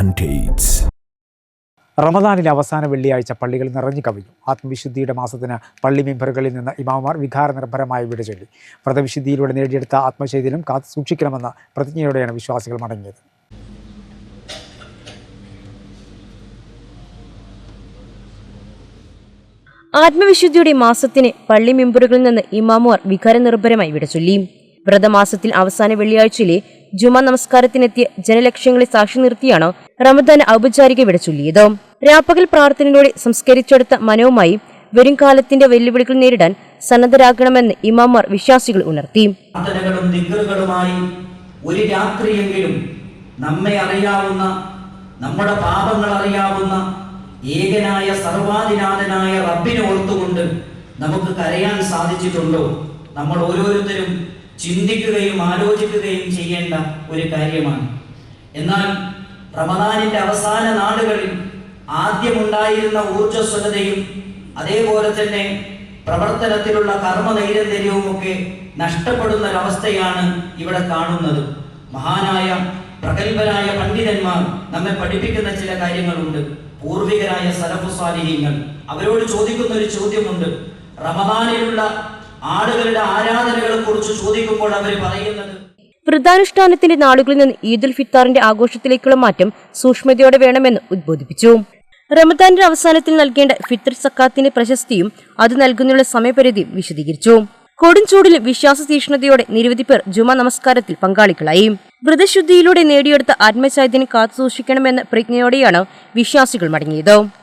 And dates റമദാനിലെ അവസാന വെള്ളിയാഴ്ച പള്ളികൾ നിറഞ്ഞു കവിഞ്ഞു. ആത്മവിശുദ്ധിയുടെ മാസത്തിന് പള്ളി മെമ്പറുകളിൽ നിന്ന് ഇമാമാർ വികാര നിർഭരമായി വിട ചൊല്ലി. വ്രതവിശുദ്ധിയിലൂടെ നേടിയെടുത്ത ആത്മശൈതിലും കാത്തു സൂക്ഷിക്കണമെന്ന പ്രതിജ്ഞയോടെയാണ് വിശ്വാസികൾ മടങ്ങിയത്. ആത്മവിശുദ്ധിയുടെ മാസത്തിന് പള്ളി മെമ്പറുകളിൽ നിന്ന് ഇമാമുമാർ വികാരനിർഭരമായി വിടചൊല്ലി വ്രതമാസത്തിൽ അവസാന വെള്ളിയാഴ്ചയിലെ ജുമാ നമസ്കാരത്തിനെത്തിയ ജനലക്ഷ്യങ്ങളെ സാക്ഷി നിർത്തിയാണ് റമദാൻ ഔപചാരിക വിടച്ചൊല്ലിയത് രാപ്പകൽ പ്രാർത്ഥനയിലൂടെ സംസ്കരിച്ചെടുത്ത മനവുമായി വരും കാലത്തിന്റെ വെല്ലുവിളികൾ നേരിടാൻ സന്നദ്ധരാകണമെന്ന് ഇമാമാർ വിശ്വാസികൾ ഉണർത്തി. ഒരു രാത്രിയെങ്കിലും നമ്മെ അറിയാവുന്ന നമ്മുടെ പാപങ്ങൾ അറിയാവുന്ന ഏകനായ സർവാധിനാഥനായ റബ്ബിനെ ഓർത്തുകൊണ്ട് നമുക്ക് കരയാൻ സാധിച്ചിട്ടുണ്ടോ? നമ്മൾ ഓരോരുത്തരും ചിന്തിക്കുകയും ആലോചിക്കുകയും ചെയ്യേണ്ട ഒരു കാര്യമാണ്. എന്നാൽ റമദാനിന്റെ അവസാന നാളുകളിൽ ആദ്യമുണ്ടായിരുന്ന ഊർജസ്വലതയും അതേപോലെ തന്നെ പ്രവർത്തനത്തിലുള്ള കർമ്മനൈരന്തര്യവും ഒക്കെ നഷ്ടപ്പെടുന്ന ഒരവസ്ഥയാണ് ഇവിടെ കാണുന്നത്. മഹാനായ പ്രഗത്ഭരായ പണ്ഡിതന്മാർ നമ്മെ പഠിപ്പിക്കുന്ന ചില കാര്യങ്ങളുണ്ട്. പൂർവികരായ സലഫുസ്വാലിഹീങ്ങൾ അവരോട് ചോദിക്കുന്ന ഒരു ചോദ്യമുണ്ട്. റമദാനിലുള്ള ആളുകളുടെ ആരാധനകളെ കുറിച്ച് ചോദിക്കുമ്പോൾ അവർ പറയുന്നത് വ്രതാനുഷ്ഠാനത്തിന്റെ നാളുകളിൽ നിന്ന് ഈദുൽ ഫിത്താറിന്റെ ആഘോഷത്തിലേക്കുള്ള മാറ്റം സൂക്ഷ്മതയോടെ വേണമെന്ന് ഉദ്ബോധിപ്പിച്ചു. റമദാന്റെ അവസാനത്തിൽ നൽകേണ്ട ഫിത്തർ സക്കാത്തിന്റെ പ്രശസ്തിയും അത് നൽകുന്നതിനുള്ള സമയപരിധിയും വിശദീകരിച്ചു. കൊടും ചൂടിൽ വിശ്വാസ തീക്ഷ്ണതയോടെ നിരവധി പേർ ജുമാ നമസ്കാരത്തിൽ പങ്കാളികളായി. വ്രതശുദ്ധിയിലൂടെ നേടിയെടുത്ത ആത്മചൈതന്യം കാത്തുസൂക്ഷിക്കണമെന്ന പ്രതിജ്ഞയോടെയാണ് വിശ്വാസികൾ മടങ്ങിയത്.